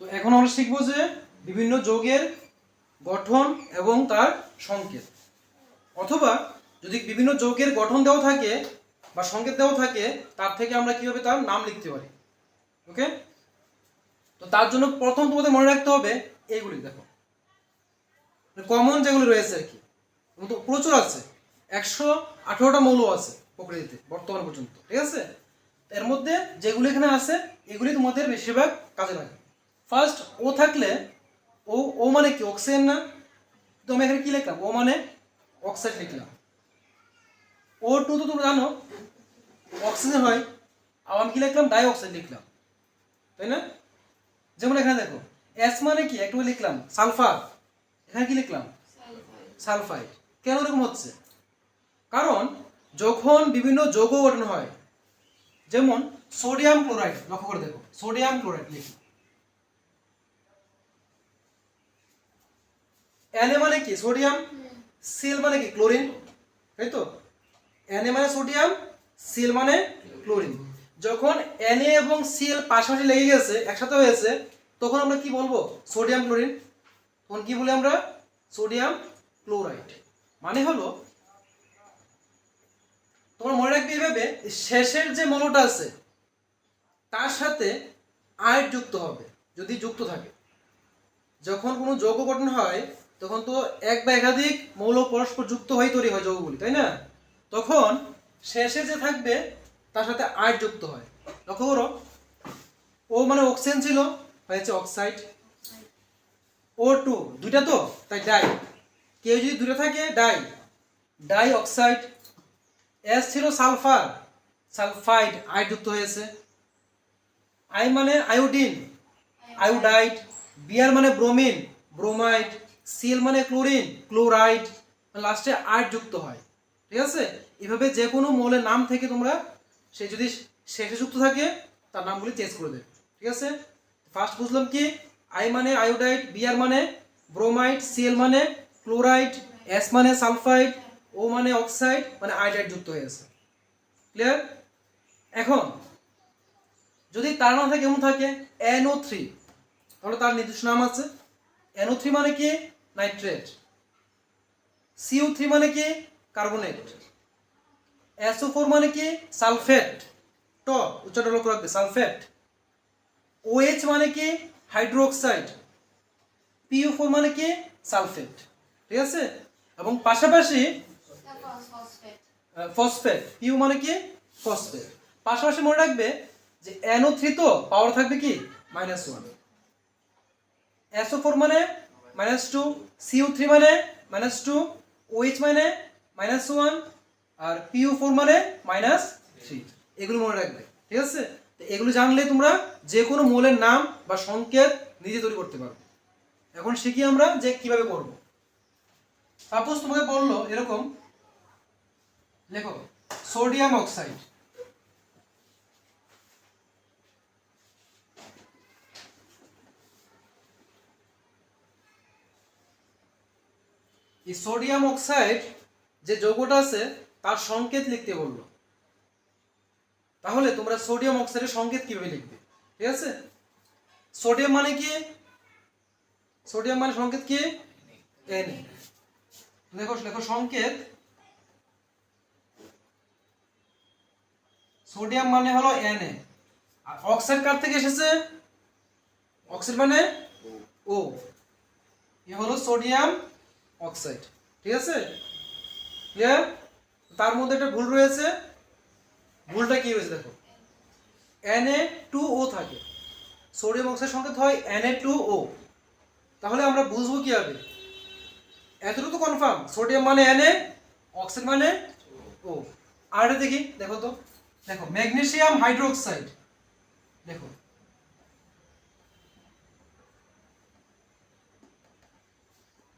তো এখন আমরা শিখব যে বিভিন্ন যৌগের গঠন এবং তার সংকেত। অথবা যদি বিভিন্ন যৌগের গঠন দেওয়া থাকে বা সংকেত দেওয়া থাকে, তার থেকে আমরা কীভাবে তার নাম লিখতে পারি? ওকে? তো তার জন্য প্রথম তোমাদের মনে রাখতে হবে এইগুলি দেখো। কমন যেগুলো রয়েছে আর কি প্রচুর আছে। একশো আঠারোটা মৌল আছে প্রকৃতিতে, বর্তমান পর্যন্ত, ঠিক আছে? এর মধ্যে যেগুলো এখানে আছে, এগুলি তোমাদের বেশিরভাগ কাজে লাগে ফার্স্ট ও থাকলে ও ও মানে কি? অক্সিজেন না? তো আমি এখানে কি লিখলাম? ও মানে অক্সাইড লিখলাম। ও টু তো তোমরা জানো অক্সিজেন হয়। আর আমি কি লিখলাম? ডাই অক্সাইড লিখলাম। তাই না? যেমন এখানে দেখো এস মানে কি? একটু লিখলাম। সালফার এখানে কি লিখলাম? সালফাইড কেন এরকম হচ্ছে? কারণ, যখন বিভিন্ন যৌগ গঠন হয়, যেমন সোডিয়াম ক্লোরাইড লক্ষ্য করে দেখো সোডিয়াম ক্লোরাইড লিখি Na মানে কি? সোডিয়াম সিল মানে কি? ক্লোরিন তাই তো? Na মানে সোডিয়াম সিল মানে ক্লোরিন যখন Na এবং সিএল পাশাপাশি লেগে গেছে, একসাথে হয়েছে, তখন আমরা কি বলব? সোডিয়াম ক্লোরিন তখন কি বলি আমরা? সোডিয়াম ক্লোরাইড মানে হলো, তোমরা মনে রাখবে এইভাবে, শেষের যে মলটা আছে, তার সাথে আয়ের যুক্ত হবে, যদি যুক্ত থাকে। যখন কোনো যৌগ গঠন হয় তখন তো এক বা একাধিক মৌল পরস্পর যুক্ত হয়ে তৈরি হয় যৌগগুলি, তাই না? তখন শেষে যে থাকবে, তার সাথে আয়ের যুক্ত হয়। লক্ষ্য করো, ও মানে অক্সিজেন ছিল, হয়েছে অক্সাইড ও টু দুইটা তো? তাই ডাই কেউ যদি দুটো থাকে ডাই ডাই অক্সাইড এস ছিল সালফার সালফাইড আই যুক্ত হয়েছে। আই মানে আয়োডিন আয়োডাইড বিয়ার মানে ব্রোমিন ব্রোমাইড সিএল মানে ক্লোরিন, ক্লোরাইড, লাস্টে আর যুক্ত হয়। ঠিক আছে? এভাবে যে কোনো মৌলের নাম থেকে তোমরা সে যদি শেষে যুক্ত থাকে, তার নামগুলি চেঞ্জ করে দেবে। ঠিক আছে? ফার্স্ট বুঝলাম কি? আই মানে আয়োডাইড বিআর মানে ব্রোমাইড সিএল মানে ক্লোরাইড এস মানে সালফাইড ও মানে অক্সাইড মানে আয়োডাইড যুক্ত হয়ে হয়েছে ক্লিয়ার এখন, যদি তার নাম থাকে কেমন থাকে? এনও থ্রি তাহলে তার নির্দিষ্ট নাম আছে। এনও থ্রি মানে কি? নাইট্রেট। সিও থ্রি মানে কি? কার্বনেট। এসও ফোর মানে কি? সালফেট। ট উচ্চারণ লক্ষ্য রাখবে, সালফেট। ওএইচ মানে কি? হাইড্রোক্সাইড। পিও ফোর মানে কি? সালফেট। ঠিক আছে? এবং পাশাপাশি ফসফেট। পিউ মানে কি? ফসফেট। পাশাপাশি মনে রাখবে যে এনও থ্রি তো পাওয়ার থাকবে কি? মাইনাস ওয়ান এসও ফোর মানে মাইনাস টু সিও থ্রি মানে মাইনাস টু ওএইচ মানে মাইনাস ওয়ান আর পিউ ফোর মানে মাইনাস থ্রি এগুলো মনে রাখবে, ঠিক আছে? তো এগুলো জানলে তোমরা যে কোনো মৌলের নাম বা সংকেত নিজে তৈরি করতে পারবে। এখন শিখি আমরা যে কীভাবে করব। সাপোজ তোমাকে বলল এরকম, লেখো, সোডিয়াম অক্সাইড। এই সোডিয়াম অক্সাইড যে যৌগটা আছে তার সংকেত লিখতে বলল। তাহলে তোমরা সোডিয়াম অক্সাইডের সংকেত কীভাবে লিখবে? ঠিক আছে? সোডিয়াম মানে কি? সোডিয়াম মানে সংকেত কি? এন লেখো লেখো সংকেত। সোডিয়াম মানে হলো এন এ আর অক্সাইড কার থেকে এসেছে? অক্সাইড মানে ও এ হলো সোডিয়াম অক্সাইড, ঠিক আছে? তার মধ্যে একটা ভুল রয়েছে। ভুলটা কি হয়েছে দেখো? Na টু ও থাকে। সোডিয়াম অক্সাইড সংকেত হয় Na টু ও তাহলে আমরা বুঝব কি হবে এতটুকু তো কনফার্ম সোডিয়াম মানে Na অক্সাইড মানে ও আর দেখি, দেখো তো। দেখো ম্যাগনেসিয়াম হাইড্রোক্সাইড দেখো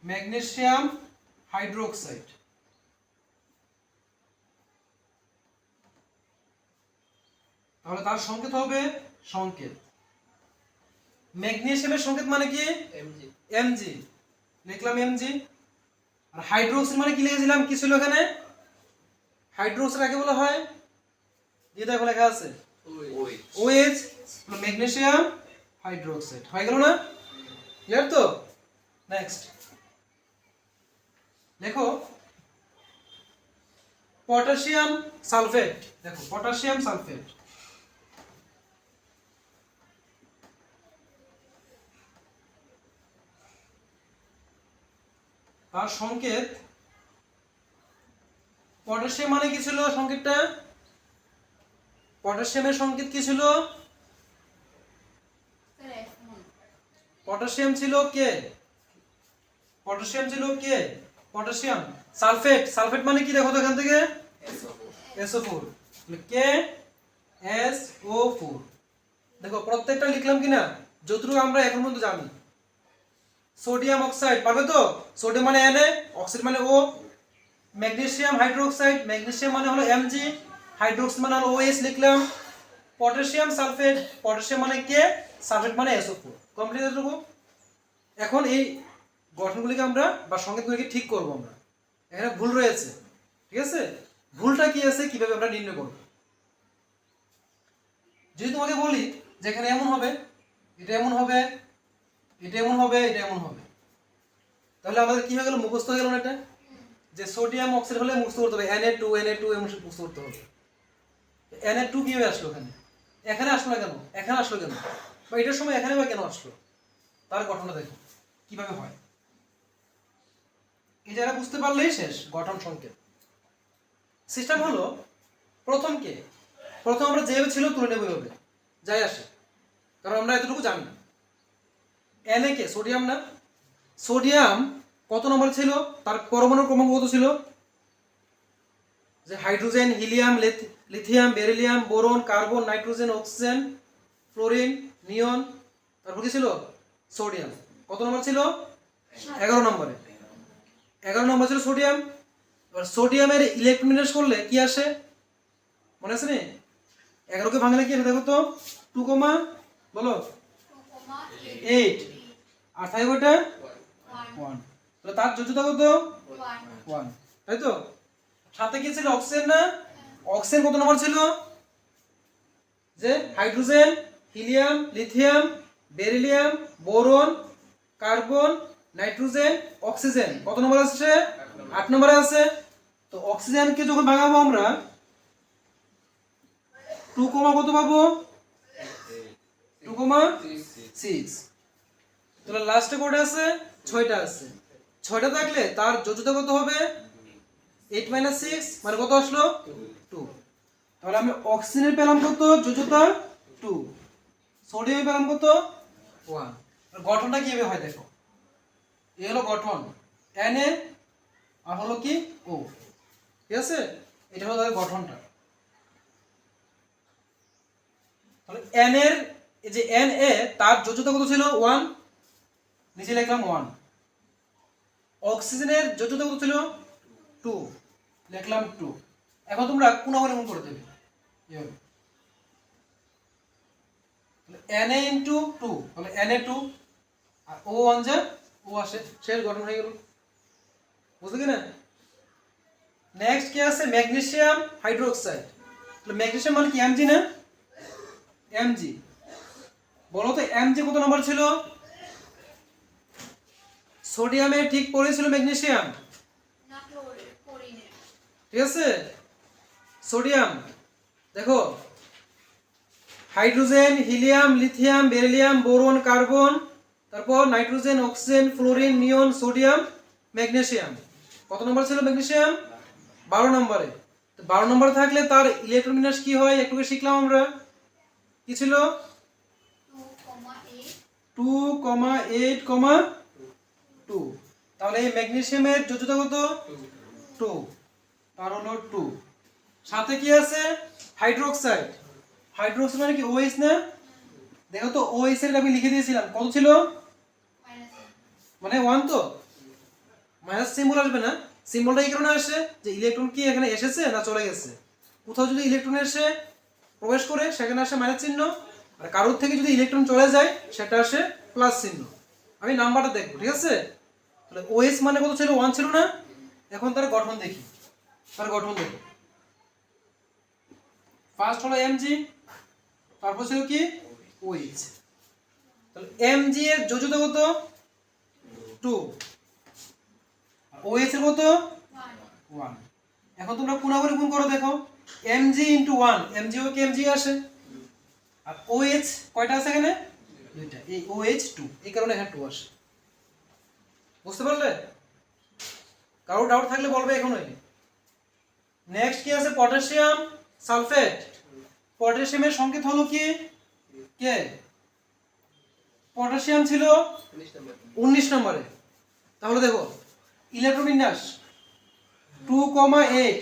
ম্যাগনেসিয়াম হাইড্রোক্সাইড। তাহলে তার সংকেত হবে সংকেত। ম্যাগনেসিয়ামের সংকেত মানে কি? এমজি এমজি লিখলাম এমজি আর হাইড্রোক্সাইড মানে কি লিখেছিলাম? কি ছিল এখানে? হাইড্রোক্সাইড কাকে বলা হয়? যে দেখো লেখা আছে। OH magnesium hydroxide. হয়ে গেল না? ক্লিয়ার তো? নেক্সট দেখো পটাশিয়াম সালফেট দেখো পটাশিয়াম সালফেট তার সংকেত পটাশিয়াম মানে কি ছিল সংকেতটা? পটাশিয়ামের সংকেত কি ছিল? পটাশিয়াম ছিল কে? পটাশিয়াম ছিল কে? পটাশিয়াম। সালফেট। সালফেট মানে কি দেখো তো এখান থেকে? SO four K? S O দেখো, প্রত্যেকটা লিখলাম কিনা? যতটুকু আমরা এখন পর্যন্ত জানি। Sodium oxide. পারবে তো? সোডিয়াম মানে এন অক্সাইড মানে ও ম্যাগনেসিয়াম হাইড্রোক্সাইড। ম্যাগনেসিয়াম মানে হলো এমজি হাইড্রোক্স মানে হলো ওএস লিখলাম। Potassium sulphate. পটাশিয়াম মানে কে? সালফেট মানে এসও ফোর কমপ্লিট এতটুকু এখন এই গঠনগুলিকে আমরা বা সংকেতগুলিকে ঠিক করব আমরা। এখানে ভুল রয়েছে, ঠিক আছে? ভুলটা কি আছে, কীভাবে আমরা নির্ণয় করব? যদি তোমাকে বলি যে এখানে এমন হবে, এটা এমন হবে, এটা এমন হবে, এটা এমন হবে, তাহলে আমাদের কি হয়ে গেল? মুখস্থ হয়ে গেল না এটা যে সোডিয়াম অক্সাইড হলে মুখস্থ করতে হবে N A two N A two এমন মুখস্থ করতে হবে। এন এ টু কীভাবে আসলো এখানে? এখানে আসলো না কেন? এখানে আসলো কেন? বা এটার সময় এখানে বা কেন আসলো? তার গঠনটা দেখো, কীভাবে হয়? জায়গা বুঝতে পারলেই শেষ, গঠন সংকেত। সিস্টেম হলো প্রথম কে? প্রথম আমরা যেভাবে ছিল তুলে নেব এভাবে। যাই আসে। কারণ আমরা এতটুকু জানি না। এনে কে সোডিয়াম না? সোডিয়াম কত নম্বর ছিল? তার পরমাণু ক্রমাঙ্ক কত ছিল? যে hydrogen, helium, Lyth- lithium, beryllium, boron, carbon, nitrogen, oxygen, fluorine, neon. তারপর কি ছিল? সোডিয়াম কত নম্বর ছিল? এগারো নম্বরে। এগারো নম্বর ছিল সোডিয়াম। এবার সোডিয়ামের ইলেকট্রন বিন্যাস করলে কি আসে? মনে আছে নি? এগারোকে ভাঙলে কি আসে? দেখো তো টু কমা বলো? এইট আর থাকে ওটা ওয়ান তাহলে তার যোজ্যতা কত? ওয়ান তাই তো? সাথে কি ছিল? অক্সিজেন না? অক্সিজেন কত নম্বর ছিল? যে hydrogen helium lithium beryllium boron carbon nitrogen, oxygen. কত নম্বর আসছে? আট নম্বরে আছে তো অক্সিজেনকে যখন ভাঙাবো আমরা, টু কমা কত পাবো? Two comma six. তাহলে লাস্টে কটা আছে? ছয়টা আছে। ছয়টা থাকলে তার যোজ্যতা কত হবে? এইট মাইনাস সিক্স মানে কত আসলো? টু তাহলে আমি অক্সিজেনের পেলাম কত? যোজ্যতা টু সোডিয়ামে পেলাম কত? ওয়ান গঠনটা কীভাবে হয় দেখো। এ হলো গঠন। এন এ আর হলো কি? ও ঠিক আছে? এটা হলো তাদের গঠনটা। তাহলে এন এর যে এন এ তার যোজ্যতা কত ছিল? ওয়ান নিচে লিখলাম ওয়ান অক্সিজেনের যোজ্যতা কত ছিল? টু লিখলাম টু এখন তোমরা কোন এমন করে দেবে? এন এ ইন্টু টু তাহলে এন এ টু আর ও ওয়ান যা ও আসে শেষ গঠন হয়ে গেল। বুঝলে না নেক্সট কি আছে? ম্যাগনেসিয়াম হাইড্রোক্সাইড তাহলে ম্যাগনেসিয়াম মানে কি? এমজি না? এমজি বলো তো এমজি কত নম্বর ছিল? সোডিয়ামে ঠিক পড়েছিল ম্যাগনেসিয়াম ঠিক আছে? সোডিয়াম দেখো hydrogen helium lithium beryllium boron carbon তারপর nitrogen, oxygen, fluorine, neon, sodium, magnesium. কত নম্বর ছিল ম্যাগনেসিয়াম? বারো নম্বরে। বারো নম্বরে থাকলে তার ইলেকট্রন বিন্যাস কি হয়? একটু শিখলাম আমরা। কি ছিল? Two comma eight comma two. তাহলে এই ম্যাগনেসিয়ামের যোজ্যতা কত? টু। তার হলো টু। সাথে কি আছে? হাইড্রোক্সাইড। হাইড্রোক্সাইড মানে কি? ওএইচ না? দেখো তো ওএইচ এর আমি লিখে দিয়েছিলাম। কত ছিল? মানে ওয়ান তো। মাইনাস সিম্বল আসবে না। সিম্বলটা এই কারণে আসে যে ইলেকট্রন কি এখানে এসেছে না চলে গেছে? কোথাও যদি ইলেকট্রন এসে প্রবেশ করে, সেখানে আসে মাইনাস চিহ্ন। আর কারোর থেকে যদি ইলেকট্রন চলে যায়, সেটা আসে প্লাস চিহ্ন। আমি নাম্বারটা দেখব, ঠিক আছে? তাহলে ওএস মানে কত ছিল? ওয়ান ছিল না? এখন তার গঠন দেখি। তার গঠন দেখো। ফার্স্ট হলো এমজি তারপর ছিল কি? ওএইচ তাহলে এম জি এর যোজ্যতা কত? টু ওএস এর কত? ওয়ান এখন তোমরা কোনাগুনি গুণ করো, দেখো। M G into one M G O কে এম জি আসে? আর ওএইচ কয়টা আছে এখানে? দুইটা। এই ওএইচ টু এই কারণে এখানে টু আসে। বুঝতে পারলে? কারও ডাউট থাকলে বলবে এখনই। নেক্সট কি আছে? পটাশিয়াম সালফেট পটাশিয়ামের সংকেত হলো কি? কে? পটাশিয়াম ছিল উনিশ নম্বরে। তাহলে দেখো ইলেকট্রোবিন্যাস টু কমা এইট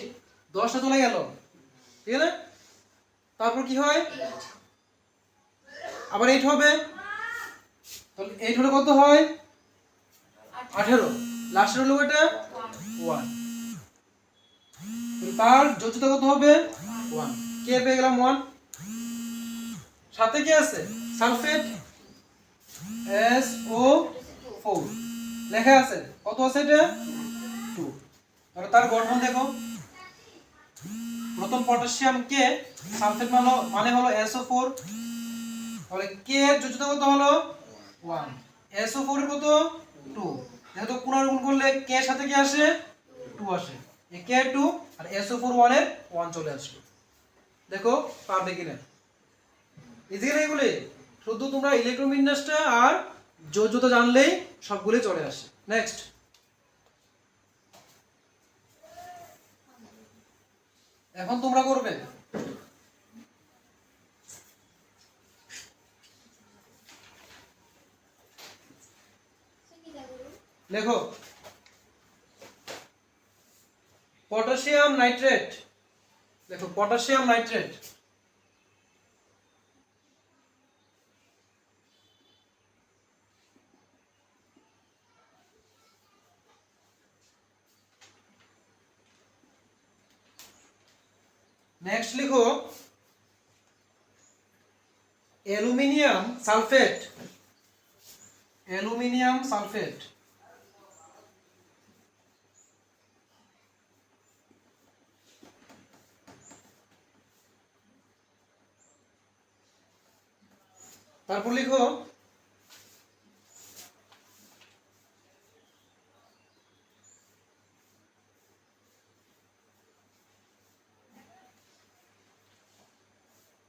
দশটা চলে গেল। ঠিক আছে? তারপর কি হয়? আবার এইট হবে। তাহলে এইট হলে কত হয়? আঠেরো। লাস্টের হলো এটা? ওয়ান তার যোজ্যতা কত হবে? ওয়ান কে পেয়ে গেলাম ওয়ান সাথে কি আছে? সালফেট এস ও ফোর লেখা আছে। কত আছে এটা? টু তাহলে তার গঠন দেখো। প্রথম পটাশিয়াম কে? সালফেট মানে মানে হলো এসও ফোর তাহলে কে এর যোজ্যতা কত হলো? ওয়ান এসও ফোর কত? টু যেহেতু পুনর্গুণ করলে কে সাথে কি আসে? টু আসে। এই কে টু আর এসও ফোর ওয়ানের ওয়ান চলে আসবে দেখো, পারবে কিনা? ইজি না এগুলি? শুধু তোমরা ইলেকট্রোবিন্যাসটা আর যোজ্যতা জানলেই সবগুলি চলে আসে। নেক্সট এখন তোমরা করবে। লেখো। Potassium nitrate. দেখো পটাশিয়াম নাইট্রেট। নেক্সট লিখো অ্যালুমিনিয়াম সালফেট। Aluminium sulphate. তারপর লিখো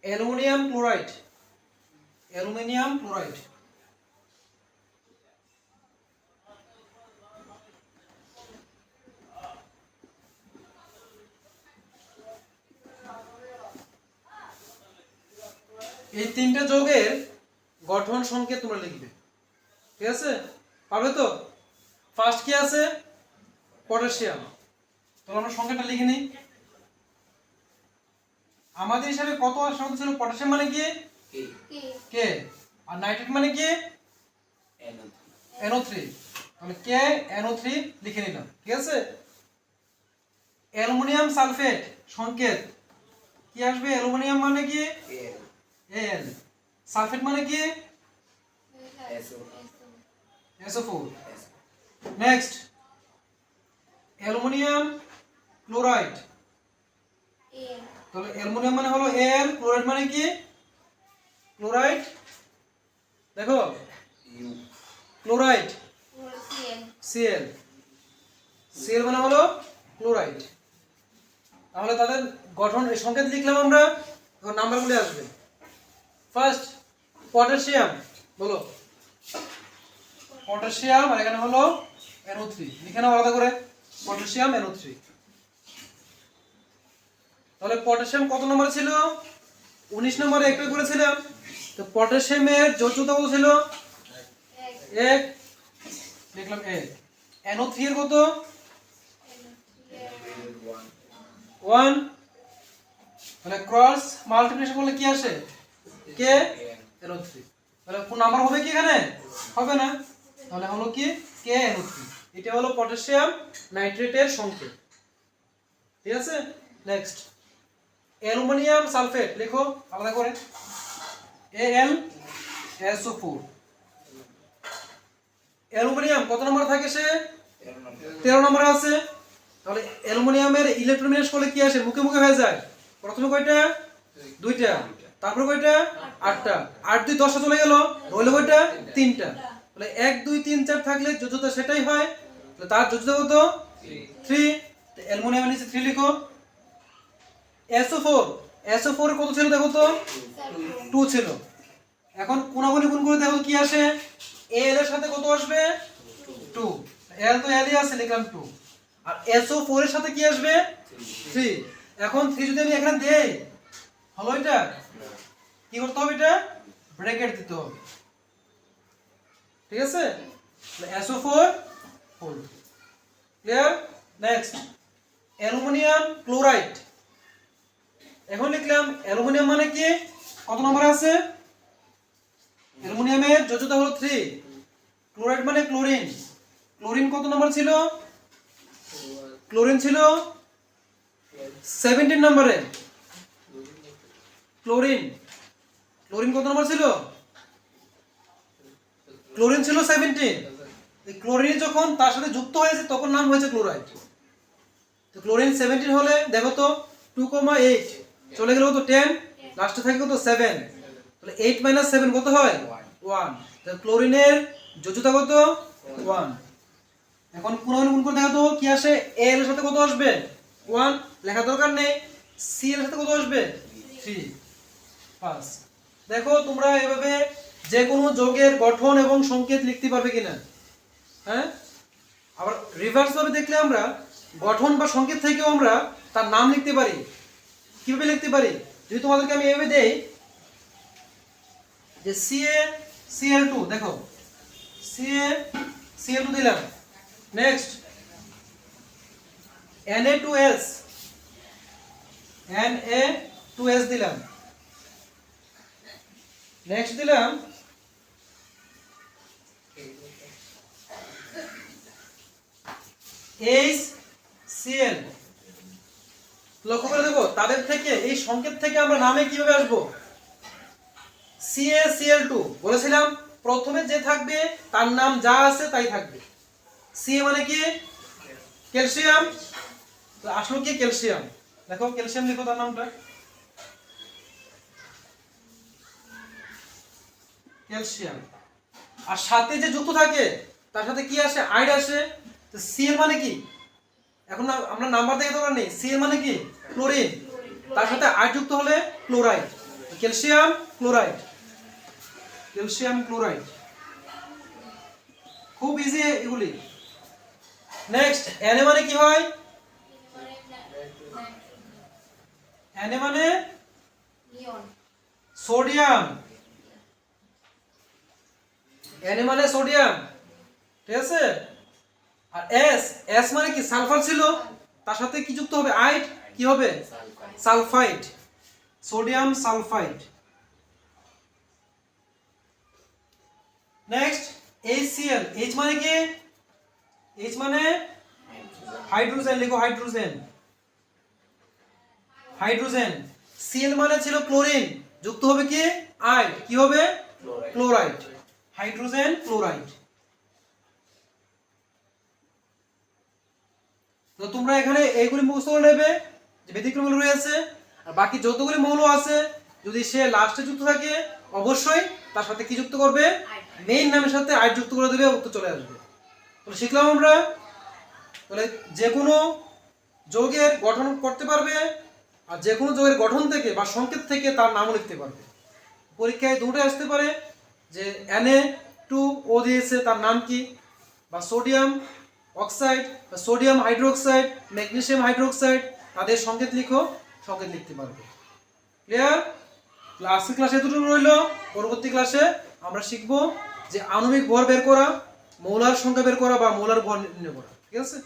অ্যালুমিনিয়াম ক্লোরাইড। Aluminium chloride. এই তিনটে যোগের গঠন সংকেত তোমরা লিখবে। ঠিক আছে? পারবে তো? ফার্স্ট কি আছে? পটাশিয়াম তাহলে আমরা সংখ্যাটা লিখে নিই। আমাদের হিসাবে কত শব্দ ছিল? পটাশিয়াম মানে কি? কে? আর নাইট্রেট মানে কি? NO3 তাহলে কে? NO3 লিখে নিলাম। ঠিক আছে? অ্যালুমিনিয়াম সালফেট সংকেত। কি আসবে? অ্যালুমিনিয়াম মানে কি? এল সালফেট মানে কি? SO4 next. Aluminium chloride. তাহলে অ্যালুমিনিয়াম মানে হলো এল ক্লোরাইড মানে কি? ক্লোরাইড দেখো। ক্লোরাইড সিএল সিএল মানে হলো ক্লোরাইড তাহলে তাদের গঠন এই সংকেত লিখলাম আমরা এখন নাম্বারগুলি আসবে। ফার্স্ট পটাশিয়াম বলো। পটাশিয়াম আর এখানে হলো NO3 থ্রি লিখে নাও আলাদা করে। পটাশিয়াম NO3 থ্রি তাহলে পটাশিয়াম কত নম্বর ছিল? উনিশ নম্বরে একটু করেছিলাম। তো পটাশিয়ামের যোজ্যতা কত ছিল? এক। লিখলাম এক। NO3 থ্রি এর কত? ওয়ান তাহলে ক্রস মাল্টিপ্লিকেশন করলে কি আসে? কে NO3 থ্রি তাহলে কোন নাম্বার হবে কি এখানে? হবে না। তাহলে হলো কি? কে NO3 থ্রি এটা হলো পটাশিয়াম নাইট্রেটের সংকেত ঠিক আছে? নেক্সট অ্যালুমিনিয়াম সালফেট লেখো আলাদা করে। A L SO four aluminium কত নম্বর থাকে সে? তেরো নম্বরে আছে। তাহলে অ্যালুমিনিয়ামের ইলেকট্রোমিনেস করলে কি আসে? মুখে মুখে হয়ে যায়। প্রথমে কয়টা? দুইটা। তারপর কয়টা? আটটা। আট দুই দশটা চলে গেল। রইল কয়টা? তিনটা। তাহলে এক দুই তিন চার থাকলে যোজ্যতা সেটাই হয়। তাহলে তার যোজ্যতা কত? থ্রি অ্যালুমিনিয়ামের নিচে থ্রি লিখো। এসও ফোর এসও ফোর কত ছিল দেখো তো? টু ছিল। এখন কোনাগুনি গুণ করে দেখো কি আসে? এল এর সাথে কত আসবে? টু এল তো এলই আছে, লিখলাম টু আর এসও ফোর এর সাথে কি আসবে? থ্রি এখন থ্রি যদি আমি এখানে দেই, হলো এটা? কি করতে হবে এটা? ব্র্যাকেট দিতে হবে। ঠিক আছে? SO four four clear next aluminium chloride এখন লিখলাম অ্যালুমিনিয়াম মানে কি? কত নম্বর আছে? অ্যালুমিনিয়ামের যোজ্যতা হলো থ্রি ক্লোরাইড মানে ক্লোরিন। ক্লোরিন কত নম্বর ছিল? ক্লোরিন ছিল সেভেন্টিন নম্বরে। ক্লোরিন। ক্লোরিন কত নম্বর ছিল? ক্লোরিন ছিল সেভেন্টিন ক্লোরিন যখন তার সাথে যুক্ত হয়েছে, তখন নাম হয়েছে ক্লোরাইড। তো ক্লোরিন সেভেন্টিন হলে দেখো তো টু কমা এইট চলে গেলে কত? টেন লাস্টে থাকে কত? সেভেন তাহলে এইট মাইনাস সেভেন কত হয়? ওয়ান তাহলে ক্লোরিনের যোজ্যতা কত? ওয়ান এখন কোন গুণ করে দেখা তো কি আসে? এ এর সাথে কত আসবে? ওয়ান লেখা দরকার নেই। সি এর সাথে কত আসবে? থ্রি পাঁচ দেখো, তোমরা এভাবে যে কোনো যোগের গঠন এবং সংকেত লিখতে পারবে কিনা। হ্যাঁ? আবার রিভার্স ভাবে দেখলে আমরা গঠন বা সংকেত থেকেও আমরা তার নাম লিখতে পারি। কীভাবে লিখতে পারি? যদি তোমাদেরকে আমি এভাবে দেই, যে সিএ সিএল টু দেখো। সিএ সিএল টু দিলাম। Next NA two S N A two S দিলাম। নেক্সট দিলাম। এইচ সিএল লক্ষ্য করে দেখো, তাদের থেকে, এই সংকেত থেকে আমরা নামে কীভাবে আসব? সিএসিএল টু বলেছিলাম, প্রথমে যে থাকবে, তার নাম যা আছে তাই থাকবে। সিএ মানে কি? ক্যালসিয়াম। আসলো কি ক্যালসিয়াম? দেখো, ক্যালসিয়াম লিখো তার নামটা। ক্যালসিয়াম। আর সাথে যে যুক্ত থাকে, তার সাথে কি আসে? আইড আসে। তো সিএল মানে কি? এখন আমরা নাম্বার দেখে দরকার নেই। সিএল মানে কি? ক্লোরিন তার সাথে আইড যুক্ত হলে chloride calcium chloride calcium chloride খুব ইজি এগুলি। নেক্সট এনে মানে কি হয়? এনে মানে? সোডিয়াম এনে মানে সোডিয়াম ঠিক আছে? আর এস এস মানে কি? সালফার ছিল? তার সাথে কি যুক্ত হবে? আইড কি হবে? Sulphide. Sodium sulphide. Next HCl H মানে কি? H মানে হাইড্রোজেন লিখো হাইড্রোজেন হাইড্রোজেন Cl মানে ছিল ক্লোরিন যুক্ত হবে কি? আইড কি হবে? ক্লোরাইড হাইড্রোজেন ক্লোরাইড তো তোমরা এখানে এইগুলি মুখস্থ করে নেবে, যে ব্যতিক্রমগুলো রয়েছে আর বাকি যতগুলি মৌল আছে, যদি সে লাস্টে যুক্ত থাকে, অবশ্যই তার সাথে কি যুক্ত করবে? মেইন নামের সাথে আইড যুক্ত করে দেবে উত্তর চলে আসবে। তাহলে শিখলাম আমরা, তাহলে যে কোনো যোগের গঠন করতে পারবে, আর যে কোনো যোগের গঠন থেকে বা সংকেত থেকে তার নামও লিখতে পারবে। পরীক্ষায় দুটো আসতে পারে, যে এনএ টু ও দিয়েছে তার নাম কি? বা সোডিয়াম অক্সাইড বা সোডিয়াম হাইড্রোক্সাইড, ম্যাগনেশিয়াম হাইড্রোক্সাইড, তাদের সংকেত লিখো, সংকেত লিখতে পারবে। ক্লিয়ার আজকের ক্লাসে দুটো রইল। পরবর্তী ক্লাসে আমরা শিখব যে আণবিক ভর বের করা, মৌলার সংখ্যা বের করা বা মৌলার ভর নির্ণয় করা। ঠিক আছে?